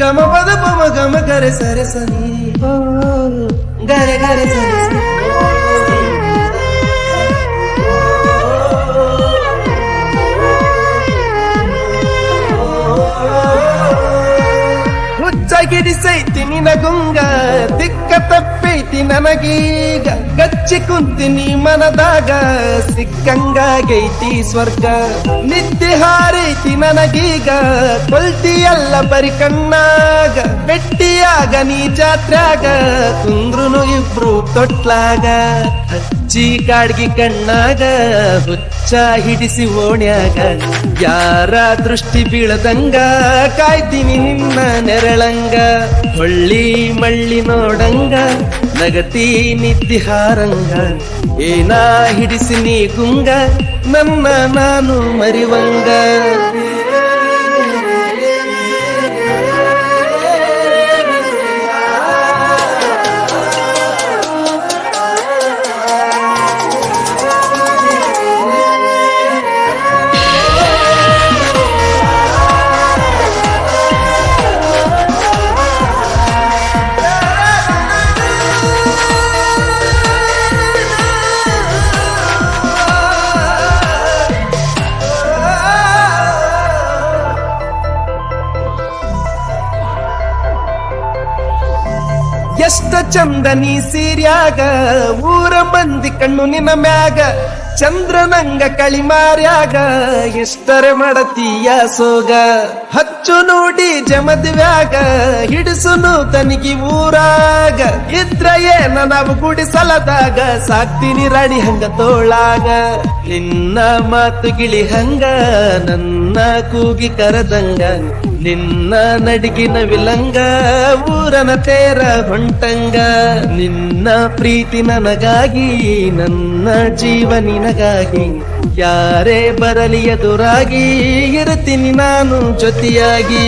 గమ పద పమ గమ గరే సరే సని గరే గరే సరే ಸನಿ ಓ, ಗುಂಗ ದಿಕ್ಕ ತಪ್ಪೈತಿ ನನಗೀಗ. ಗಚ್ಚಿ ಕುಂತಿನಿ ಮನದಾಗ ಸಿಕ್ಕಂಗಾಗೈತಿ ಸ್ವರ್ಗ. ನಿದ್ದೆ ಹಾರೈತಿ ನನಗೀಗ ಕೊಲ್ತಿಯಲ್ಲ ಬರಿ ಕಣ್ಣಾಗ. ಬೆಟ್ಟಿಯಾಗ ನೀ ಜಾತ್ರಾಗ ಕುಂದ್ರುನು ಇಬ್ರು ತೊಟ್ಲಾಗ. ಹಚ್ಚಿ ಕಾಡ್ಗಿ ಕಣ್ಣಾಗ ಹುಚ್ಚ ಹಿಡಿಸಿ ಓಣ್ಯಾಗ. ಯಾರ ದೃಷ್ಟಿ ಬೀಳದಂಗ ಕಾಯ್ತೀನಿ ನಿನ್ನ ನೆರಳಂಗ. ಹೊಳ್ಳಿ ಮಳ್ಳಿ ನೋಡಂಗ ನಗತಿ ನಿದ್ದಿ ಹಾರಂಗ ಏನ ಹಿಡಿಸಿ ನೀ ಗುಂಗ ನನ್ನ ನಾನು ಮರಿವಂಗ. ಎಷ್ಟ ಚಂದ ನೀ ಸೀರ್ಯಾಗ, ಊರ ಮಂದಿ ಕಣ್ಣು ನಿನ್ನ ಮ್ಯಾಗ, ಚಂದ್ರನಂಗ ಕಳಿಮಾರ್ಯಾಗ ಎಷ್ಟರ ಮಾಡತೀಯ ಸೋಗ. ಹಚ್ಚು ನೋಡಿ ಜಮದ್ವ್ಯಾಗ ಹಿಡಿಸುನು ತನಿಗಿ ಊರಾಗ. ಇದ್ರ ಏನ ನಾವು ಗುಡಿಸಲದಾಗ, ಸಾಕ್ತೀನಿ ರಾಣಿ ಹಂಗ ತೋಳಾಗ. ನಿನ್ನ ಮಾತು ಗಿಳಿ ಹಂಗ ನನ್ನ ಕೂಗಿ ಕರದಂಗ ನಿನ್ನ ನಡಿಗಿನ ವಿಲಂಗ ಊರನ ತೇರ ಹೊಂಟಂಗ. ನಿನ್ನ ಪ್ರೀತಿ ನನಗಾಗಿ, ನನ್ನ ಜೀವ ನಿನಗಾಗಿ ಯಾರೇ ಬರಲಿ ಎದುರಾಗಿ, ಇರುತ್ತೀನಿ ನಾನು ಜೊತೆಯಾಗಿ.